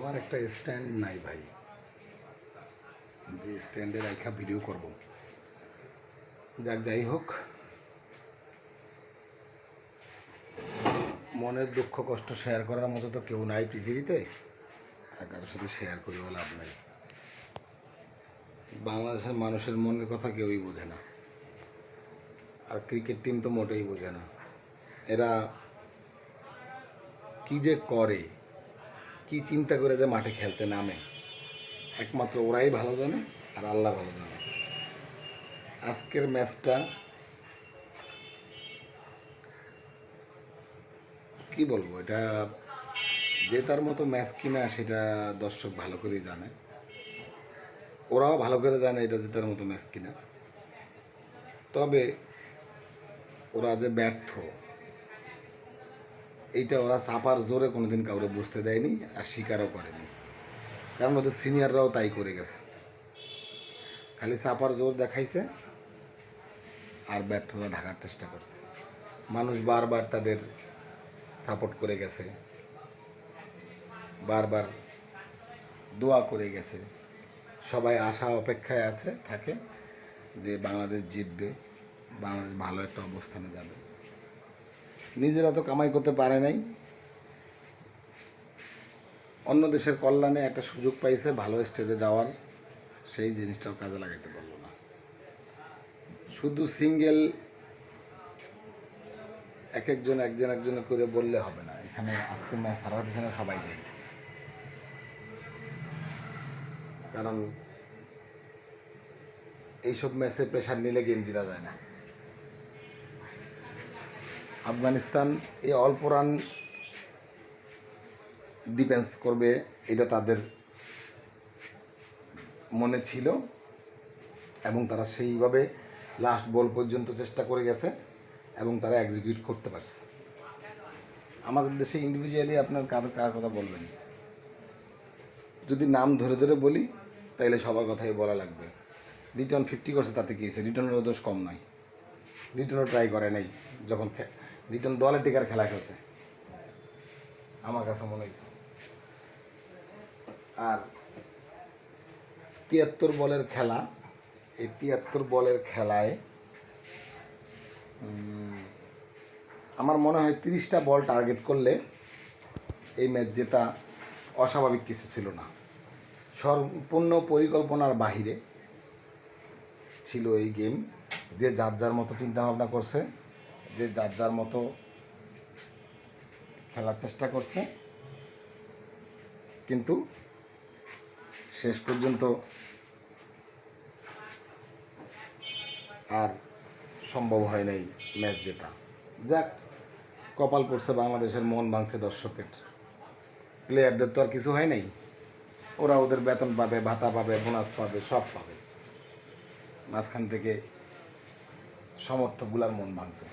আমার একটা স্ট্যান্ড নাই ভাই। যে স্ট্যান্ডে রাখা ভিডিও করব। যাক, যাই হোক। মনের দুঃখ, কষ্ট শেয়ার করার মতো তো কেউ নাই পৃথিবীতে। আর কারোর সাথে শেয়ার করেও লাভ নাই। বাংলাদেশের মানুষের মনের কথা কেউই বোঝে না। আর ক্রিকেট টিম তো মোটেই বোঝে না। এরা কি যে করে কি চিন্তা করে যে মাঠে খেলতে নামে? একমাত্র ওরাই ভালো জানে আর আল্লাহ ভালো জানে। আজকের ম্যাচটা কি বলব, এটা জেতার মতো ম্যাচ কিনা সেটা দর্শক ভালো করেই জানে। ওরাও ভালো করে জানে এটা জেতার মতো ম্যাচ কিনা। তবে ওরা যে ব্যর্থ এইটা ওরা চাপার জোরে কোনোদিন কাউরে বুঝতে দেয়নি আর স্বীকারও করেনি। কারণ ওদের সিনিয়ররাও তাই করে গেছে। খালি চাপার জোর দেখাইছে আর ব্যর্থতা ঢাকার চেষ্টা করছে। মানুষ বারবার তাদের সাপোর্ট করে গেছে। বারবার দোয়া করে গেছে। সবাই আশা অপেক্ষায় আছে, থাকে যে বাংলাদেশ জিতবে, বাংলাদেশ ভালো একটা অবস্থানে যাবে। নিজেরা তো কামাই করতে পারে নাই। অন্য দেশের কল্যাণে একটা সুযোগ পাইছে ভালো স্টেজে যাওয়ার। সেই জিনিসটাও কাজে লাগাইতে পারল না। শুধু সিঙ্গেল এক একজন একজন একজন করে বললে হবে না। এখানে আজকে ম্যাচ হারার পিছনে সবাই দেয়। কারণ এইসব ম্যাচে প্রেশার নিলে গেম জিতা যায় না। আফগানিস্তান এই অল্প রান ডিফেন্স করবে, এটা তাদের মনে ছিল এবং তারা সেইভাবে লাস্ট বল পর্যন্ত চেষ্টা করে গেছে এবং তারা এক্সিকিউট করতে পারছে। আমাদের দেশে ইন্ডিভিজুয়ালি আপনার কার কার কথা বলবেন? যদি নাম ধরে ধরে বলি, তাইলে সবার কথাই বলা লাগবে। রিটার্ন ফিফটি করছে তাতে কী হয়েছে? রিটার্নেরও দোষ কম নয়। রিটার্নও ট্রাই করে নাই, যখন রিটার্ন দলে টিকার খেলা খেলছে। আমার কাছে মনে হয়েছে আর তিয়াত্তর বলের খেলা, এই তিয়াত্তর বলের খেলায় আমার মনে হয় তিরিশটা বল টার্গেট করলে এই ম্যাচ জেতা অস্বাভাবিক কিছু ছিল না। সম্পূর্ণ পরিকল্পনার বাহিরে ছিল এই গেম যে যার যার মতো চিন্তা ভাবনা করছে, যে যার যার মতো খেলার চেষ্টা করছে। কিন্তু শেষ পর্যন্ত আর সম্ভব হয় নাই ম্যাচ জেতা। যাক, কপাল পড়ছে বাংলাদেশের মন ভাঙছে দর্শকের। প্লেয়ারদের তো আর কিছু হয় নাই। ওরা ওদের বেতন পাবে, ভাতা পাবে, বোনাস পাবে, সব পাবে। মাঝখান থেকে সমর্থকগুলার মন ভাঙছে।